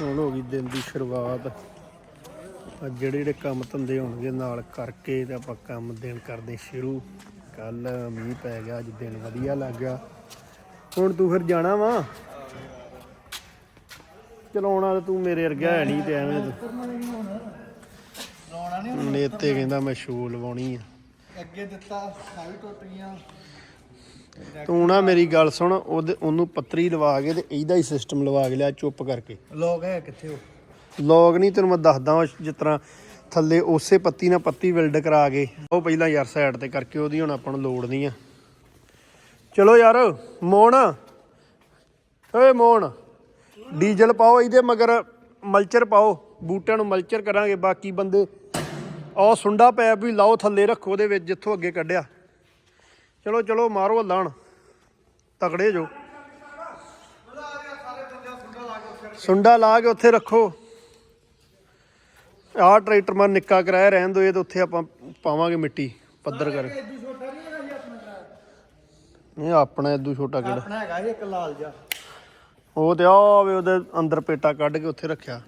ਹੁਣ ਹੋ ਗਈ ਦਿਨ ਦੀ ਸ਼ੁਰੂਆਤ। ਅੱਜ ਜਿਹੜੇ ਜਿਹੜੇ ਕੰਮ ਧੰਦੇ ਹੋਣਗੇ ਨਾਲ ਕਰਕੇ ਤੇ ਆਪਾਂ ਕੰਮ ਦਿਨ ਕਰਦੇ ਸ਼ੁਰੂ। ਕੱਲ ਮੀਂਹ ਪੈ ਗਿਆ, ਅੱਜ ਦਿਨ ਵਧੀਆ ਲੱਗ ਗਿਆ। ਹੁਣ ਤੂੰ ਫਿਰ ਜਾਣਾ ਵਾ? ਚਲਾਉਣਾ ਤੂੰ ਮੇਰੇ ਵਰਗਾ ਹੈ ਨਹੀਂ ਤੇ ਐਵੇਂ ਤੂੰ। ਨੇਤੇ ਕਹਿੰਦਾ ਮੈਂ ਸ਼ੂ ਲਵਾਉਣੀ ਆ। ਅੱਗੇ ਦਿੱਤਾ ਆ ਟੁੱਟ ਗਈਆਂ ਤੂੰ ਨਾ ਮੇਰੀ ਗੱਲ ਸੁਣ ਉਹਦੇ ਉਹਨੂੰ ਪੱਤਰੀ ਲਵਾ ਕੇ ਤੇ ਇਹਦਾ ਹੀ ਸਿਸਟਮ ਲਵਾ ਕੇ ਲਿਆ ਚੁੱਪ ਕਰਕੇ। ਲੋਕ ਹੈ ਕਿੱਥੇ ਹੋ ਲੌਗ ਨਹੀਂ ਤੈਨੂੰ ਮੈਂ ਦੱਸਦਾ ਜਿਸ ਤਰ੍ਹਾਂ ਥੱਲੇ ਉਸੇ ਪੱਤੀ ਨਾਲ ਪੱਤੀ ਵੈਲਡ ਕਰਾ ਕੇ। ਉਹ ਪਹਿਲਾਂ ਯਾਰ ਸਾਈਡ ਤੇ ਕਰਕੇ ਉਹਦੀ ਹੁਣ ਆਪਾਂ ਨੂੰ ਲੋੜ ਨਹੀਂ ਆ। ਚਲੋ ਯਾਰ ਮੋਣ ਓਏ ਮੋਣ ਡੀਜ਼ਲ ਪਾਓ ਇਹਦੇ ਮਗਰ ਮਲਚਰ ਪਾਓ। ਬੂਟਿਆਂ ਨੂੰ ਮਲਚਰ ਕਰਾਂਗੇ ਬਾਕੀ ਬੰਦੇ ਉਹ ਸੁੰਡਾ ਪੈਪ ਵੀ ਲਾਓ ਥੱਲੇ ਰੱਖੋ ਉਹਦੇ ਵਿੱਚ ਜਿੱਥੋਂ ਅੱਗੇ ਕੱਢਿਆ। ਚਲੋ ਚਲੋ ਮਾਰੋ ਹੱਲਾਣ ਤਕੜੇ ਜੋ। ਸੁੰਡਾ ਲਾ ਕੇ ਉੱਥੇ ਰੱਖੋ। ਆਹ ਟਰੈਕਟਰ ਮੈਂ ਨਿੱਕਾ ਕਰਾਇਆ ਰਹਿਣ ਦੋ ਇਹ ਤੇ ਉੱਥੇ ਆਪਾਂ ਪਾਵਾਂਗੇ ਮਿੱਟੀ ਪੱਧਰ ਕਰ। ਨਹੀਂ ਜੀ ਆਪਣਾ। ਇਹ ਇਦੋਂ ਛੋਟਾ ਕਿਹੜਾ? ਆਪਣਾ ਹੈਗਾ ਜੀ ਇੱਕ ਲਾਲ ਜਿਹਾ। ਉਹ ਤੇ ਆ ਵੇ ਉਹਦੇ ਅੰਦਰ ਪੇਟਾ ਕੱਢ ਕੇ ਉੱਥੇ ਰੱਖਿਆ।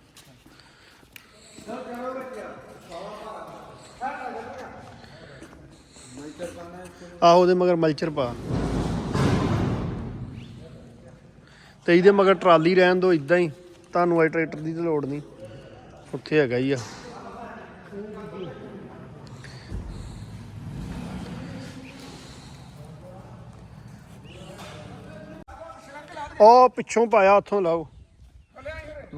ਆਹੋ ਉਹਦੇ ਮਗਰ ਮਲਚਰ ਪਾ। ਤੇ ਇਹਦੇ ਮਗਰ ਟਰਾਲੀ ਰਹਿਣ ਦੋ ਇਦਾਂ ਹੀ। ਤੁਹਾਨੂੰ ਆਈ ਟਰੈਕਟਰ ਦੀ ਤੇ ਲੋੜ ਨਹੀਂ। ਉੱਥੇ ਹੈਗਾ ਹੀ ਆ। ਉਹ ਪਿੱਛੋਂ ਪਾਇਆ, ਉੱਥੋਂ ਲਾਓ।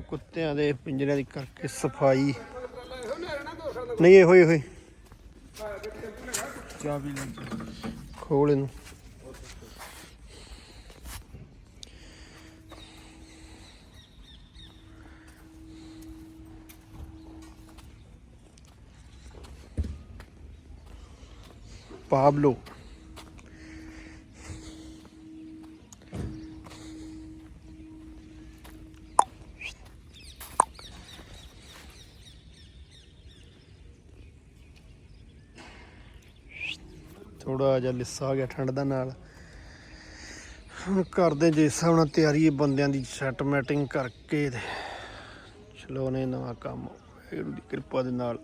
ਕੁੱਤਿਆਂ ਦੇ ਪਿੰਜਰਿਆਂ ਦੀ ਕਰਕੇ ਸਫ਼ਾਈ। ਨਹੀਂ, ਇਹੋ ਹੀ ਇਹੋ ਹੀ। ਚਾਬੀ ਲੈ ਖੋਲ ਇਹਨੂੰ ਪਾਬਲੋ ਥੋੜਾ ਜਿਹਾ ਲਿੱਸਾ ਹੋ ਗਿਆ ਠੰਡ ਦਾ ਨਾਲ। ਹੁਣ ਕਰਦੇ ਜੇ ਹਿਸਾਬ ਨਾਲ ਤਿਆਰੀ ਬੰਦਿਆਂ ਦੀ ਸੈਟ ਮੈਟਿੰਗ ਕਰਕੇ ਤੇ ਚਲਾਉਣੇ ਨਵਾਂ ਕੰਮ ਵਾਹਿਗੁਰੂ ਦੀ ਕਿਰਪਾ ਦੇ ਨਾਲ।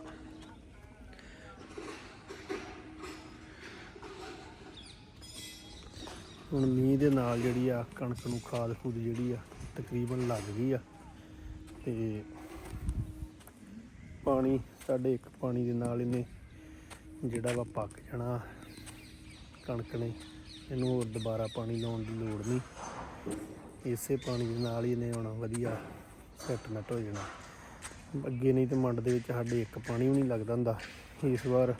ਹੁਣ ਮੀਂਹ ਦੇ ਨਾਲ ਜਿਹੜੀ ਆ ਕਣਕ ਨੂੰ ਖਾਦ ਖੂਦ ਜਿਹੜੀ ਆ ਤਕਰੀਬਨ ਲੱਗ ਗਈ ਆ ਤੇ ਪਾਣੀ ਸਾਡੇ ਇੱਕ ਪਾਣੀ ਦੇ ਨਾਲ ਇਹਨੇ ਜਿਹੜਾ ਵਾ ਪੱਕ ਜਾਣਾ। ਕਣਕ ਨੇ, ਇਹਨੂੰ ਹੋਰ ਦੁਬਾਰਾ ਪਾਣੀ ਲਾਉਣ ਦੀ ਲੋੜ ਨਹੀਂ। ਇਸੇ ਪਾਣੀ ਦੇ ਨਾਲ ਹੀ ਇਹਨੇ ਆਉਣਾ ਵਧੀਆ ਸੈਟਮੈਂਟ ਹੋ ਜਾਣਾ। ਅੱਗੇ ਨਹੀਂ ਤੇ ਮੰਡ ਦੇ ਵਿੱਚ ਸਾਡੇ ਇੱਕ ਪਾਣੀ ਵੀ ਨਹੀਂ ਲੱਗਦਾ ਹੁੰਦਾ। ਇਸ ਵਾਰ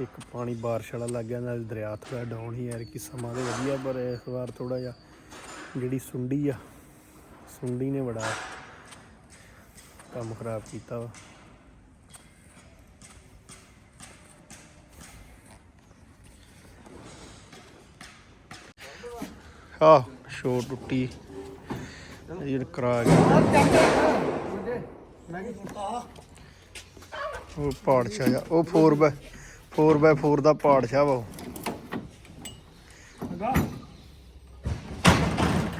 ਇੱਕ ਪਾਣੀ ਬਾਰਿਸ਼ ਵਾਲਾ ਲੱਗ ਗਿਆ, ਨਾਲ ਦਰਿਆ ਥੋੜਾ ਡਾਊਨ ਹੀ ਯਾਰ ਕਿ ਸਮਾਂ ਤੇ ਵਧੀਆ, ਪਰ ਇਸ ਵਾਰ ਥੋੜਾ ਜਿਹਾ ਜਿਹੜੀ ਸੁੰਡੀ ਆ, ਸੁੰਡੀ ਨੇ ਬੜਾ ਕੰਮ ਖਰਾਬ ਕੀਤਾ ਵਾ। ਆਹ ਸ਼ੋ ਟੁੱਟੀ। ਇਹ ਕਰਾ ਗਿਆ ਉਹ ਪਾੜਸ਼ਾ ਜਾ ਉਹ 4x 4x4 ਦਾ ਪਾੜਸ਼ਾ ਵਾ ਉਹ।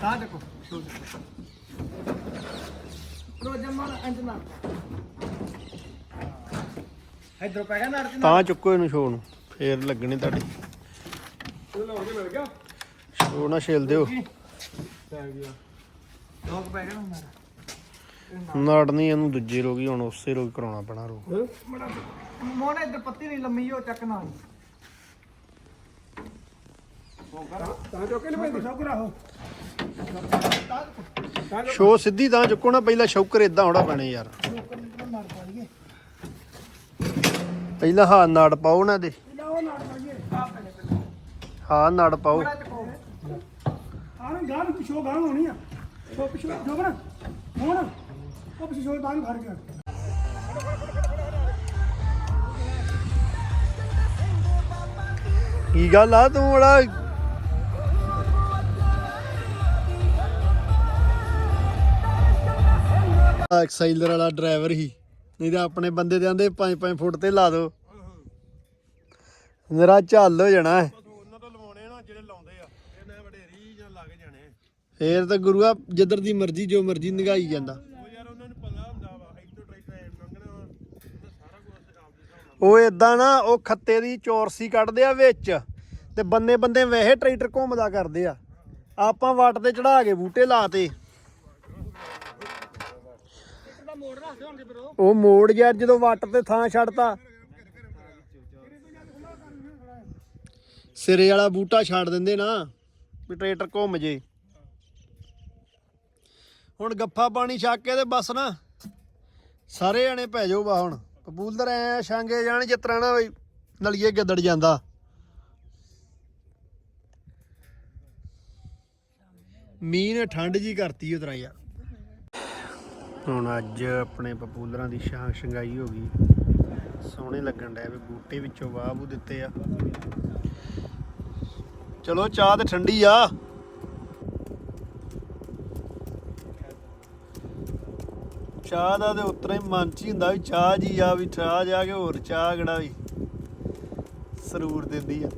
ਤਾਂ ਦੇਖੋ ਤਾਂ ਚੁੱਕੋ ਇਹਨੂੰ ਸ਼ੋ ਨੂੰ। ਫੇਰ ਲੱਗਣੇ ਤੁਹਾਡੇ। ਲਾਉਣ ਮਿਲ ਗਿਆ ਸ਼ੋ ਨਾ ਛੇਲ ਦਿਓ। ਲੋਕ ਪੈ ਗਿਆ ਨਾੜ ਨਹੀਂ ਇਹਨੂੰ ਦੂਜੇ ਰੋਗੀ ਹੁਣ ਉਸੇ ਰੋਗ ਕਰਾਉਣਾ ਪੈਣਾ ਰੋਗ। ਮੋਨੇ ਇਧਰ ਪੱਤੀ ਨਹੀਂ ਲੰਮੀ ਹੋ ਚੱਕ ਨਾਲ। ਤਾਂ ਜੋ ਕਿ ਨਹੀਂ ਪੈਂਦੀ ਸੌਕਰਾ ਹੋ ਸ਼ੋ ਸਿੱਧੀ ਤਾਂ ਚੁੱਕੋ ਨਾ ਪਹਿਲਾਂ ਸ਼ੌਕਰ ਇਦਾਂ ਹੋਣਾ ਪੈਣੇ ਯਾਰ। ਪਹਿਲਾਂ ਹਾਂ ਨਾੜ ਪਾਓ ਨਾ ਦੇ ਉਹ ਹਾਂ ਨਾੜ ਪਾਓ। ਗਾਂ ਨੂੰ ਪਿਛੋ ਗਾਂ ਹੋਣੀ ਆ। ਉਹ ਪਿਛੋ ਜੋਗਣਾ ਹੁਣ। ਉਹ ਪਿਛੋ ਗਾਂ ਫੜ ਗਿਆ। ਕੀ ਗੱਲ ਆ ਤੂੰ ਬੜਾ? ਐਕਸਾਈਲਰ ਵਾਲਾ ਡਰਾਈਵਰ ਹੀ ਨਹੀਂ ਤਾਂ ਆਪਣੇ ਬੰਦੇ ਦੇ ਆਂਦੇ 5-5 ਫੁੱਟ ਤੇ ਲਾ ਦੋ। ਮੇਰਾ ਝੱਲ ਹੋ ਜਾਣਾ। ਹੈ ਉਹਨਾਂ ਤੋਂ ਲਵਾਉਣੇ ਨਾ ਜਿਹੜੇ ਲਾਉਂਦੇ ਆ ਇਹਨਾਂ ਬੜੇ ਰੀ ਜਾਂ ਲੱਗ ਜਾਣੇ ਫੇਰ ਤਾਂ ਗੁਰੂਆ ਜਿੱਧਰ ਦੀ ਮਰਜ਼ੀ, ਜੋ ਮਰਜ਼ੀ ਨਿਗਾਈ ਜਾਂਦਾ। ਉਹ ਯਾਰ ਇਦਾਂ ਨਾ, ਉਹ ਖੱਤੇ ਦੀ ਚੌਰਸੀ ਕੱਢਦੇ ਆ ਵਿੱਚ, ਤੇ ਬੰਨੇ ਬੰਦੇ ਵੈਸੇ ਟਰੈਕਟਰ ਘੁੰਮਦਾ ਕਰਦੇ ਆ। ਆਪਾਂ ਵੱਟ ਤੇ ਚੜਾ ਕੇ ਬੂਟੇ ਲਾਤੇ। ਦਾ ਉਹ ਮੋੜ ਗਿਆ, ਜਦੋਂ ਵੱਟ ਤੇ ਥਾਂ ਛੱਡਤਾ। ਸਿਰੇ ਵਾਲਾ ਬੂਟਾ ਛੱਡ ਦਿੰਦੇ ਨਾ, ਵੀ ਟਰੈਕਟਰ ਘੁੰਮ ਜੇ। ਹੁਣ ਗੱਫਾ ਪਾਣੀ ਛੱਕ ਕੇ ਤੇ ਬਸ ਨਾ। ਸਾਰੇ ਜਣੇ ਪੈ ਜਾਓ ਬਾ ਹੁਣ। ਪਪੂਲਦਰ ਐ ਛਾਂਗੇ ਜਾਣ ਜਿਸ ਤਰ੍ਹਾਂ ਨਾ ਵੀ ਨਲੀਏ ਗਿੱਦੜ ਜਾਂਦਾ। ਮੀਂਹ ਨੇ ਠੰਡ ਜੀ ਕਰਤੀ ਉਤਰਾ ਯਾਰ ਹੁਣ ਅੱਜ ਆਪਣੇ ਪਪੂਲਰਾਂ ਦੀ ਸ਼ਾਂਗ ਸ਼ੰਗਾਈ ਹੋ ਗਈ। ਸੋਹਣੇ ਲੱਗਣ ਡਿਆ ਵੀ ਬੂਟੇ ਵਿੱਚੋਂ ਵਾਹ ਬੂ ਦਿੱਤੇ ਆ। ਚਲੋ ਚਾਹ ਤੇ ਠੰਡੀ ਆ। ਚਾਹ ਦਾ ਤੇ ਉਤਰਾ ਹੀ ਮਨ ਚ ਹੀ ਹੁੰਦਾ ਵੀ ਚਾਹ ਜੀ ਆ, ਵੀ ਚਾਹ ਜਾ ਕੇ ਹੋਰ ਚਾਹ ਕਿਹੜਾ ਵੀ ਸਰੂਰ ਦਿੰਦੀ ਆ।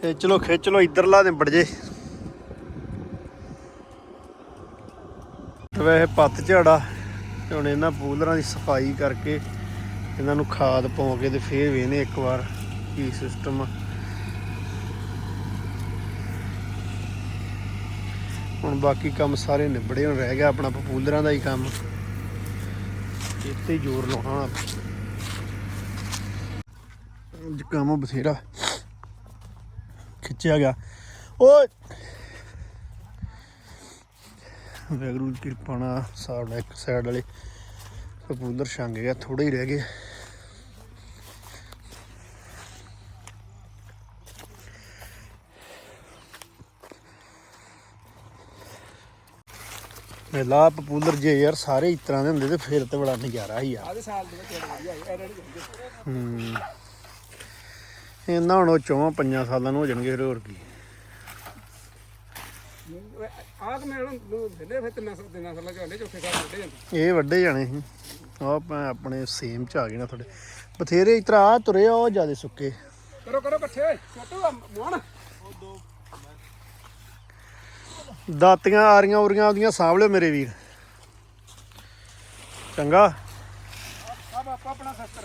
ਖਿੱਚ ਲੋ ਖਿੱਚ ਲੋ ਇੱਧਰਲਾ ਨਿਬੜ ਜੇ। ਵੈਸੇ ਪੱਤ ਝਾੜਾ ਹੁਣ ਇਹਨਾਂ ਪੂਲਰਾਂ ਦੀ ਸਫ਼ਾਈ ਕਰਕੇ ਇਹਨਾਂ ਨੂੰ ਖਾਦ ਪਾਉ ਕੇ ਤੇ ਫੇਰ ਵੇਨੇ ਇੱਕ ਵਾਰ। ਕੀ ਸਿਸਟਮ ਆ? ਹੁਣ ਬਾਕੀ ਕੰਮ ਸਾਰੇ ਨਿਬੜੇ, ਹੁਣ ਰਹਿ ਗਿਆ ਆਪਣਾ ਪਪੂਲਰਾਂ ਦਾ ਹੀ ਕੰਮ। ਇੱਥੇ ਜ਼ੋਰ ਲਾਉਣਾ ਕੰਮ ਬਥੇਰਾ ਖਿੱਚਿਆ ਗਿਆ। ਓਏ! ਵੈਗਰੂ ਦੀ ਕਿਰਪਾ ਨਾਲ ਸਾਡਾ ਇੱਕ ਸਾਈਡ ਵਾਲੇ ਕਬੂਤਰ ਛੰਗ ਗਿਆ ਥੋੜੇ ਹੀ ਰਹਿ ਗਏ। ਮੇਲਾ ਪਪੂਲਰ ਜੇ ਯਾਰ ਸਾਰੇ ਇਸ ਤਰ੍ਹਾਂ ਦੇ ਹੁੰਦੇ ਤੇ ਫਿਰ ਤੇ ਬੜਾ ਨਜ਼ਾਰਾ ਹੀ ਆ। ਆਦੇ ਸਾਲ ਦੇ ਵਿੱਚ ਵਧੀਆ ਹੂੰ। ਇਹਨਾਂ ਹੁਣ ਚੌਵਾਂ ਪੰਜਾਂ ਸਾਲਾਂ ਨੂੰ ਹੋ ਜਾਣਗੇ ਫਿਰ ਹੋਰ ਕੀ। ਆਹ ਕਿ ਮੈਂ ਨੂੰ ਦਿੰਦੇ ਫਿਰ ਤਿੰਨਾਂ ਸੌ ਤਿੰਨਾਂ ਸਾਲਾਂ ਚ ਹੁੰਦੇ ਚੌਥੇ ਸਾਲ ਵੱਡੇ ਜਾਂਦੇ ਇਹ ਵੱਡੇ ਜਾਣੇ ਸੀ। ਆਪਾਂ ਆਪਣੇ ਸੇਮ ਚ ਆ ਗਏ ਨਾ ਥੋੜੇ ਬਥੇਰੇ ਇਤਰਾ ਆ ਤੁਰੇ ਆ ਉਹ ਜਿਆਦੇ ਸੁੱਕੇ। ਕਰੋ ਕਰੋ ਇਕੱਠੇ ਛੋਟੂ ਮੋਹਣ ਦਾਤੀਆਂ ਆਰੀਆਂ ਉਰੀਆਂ ਉਹਦੀਆਂ ਸਾਂਭ ਲਿਓ ਮੇਰੇ ਵੀਰ। ਚੰਗਾ। ਆਪਣਾ ਸਸਤਰ